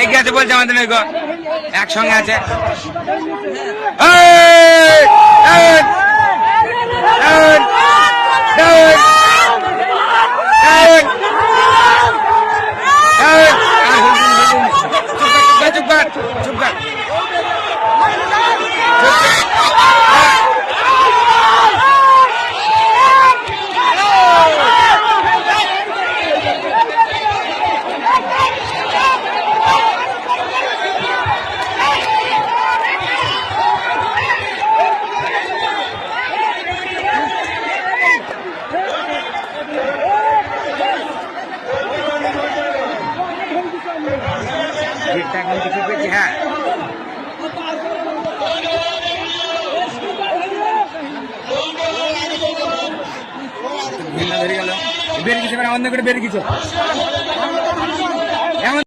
এই গেছে বলছে আমাদের একসঙ্গে আছে। ঠিকঠাক আমি কিছু পেয়েছি হ্যাঁ। বেরিয়ে গেছে এবার আমাদের করে বেরিয়ে গেছে।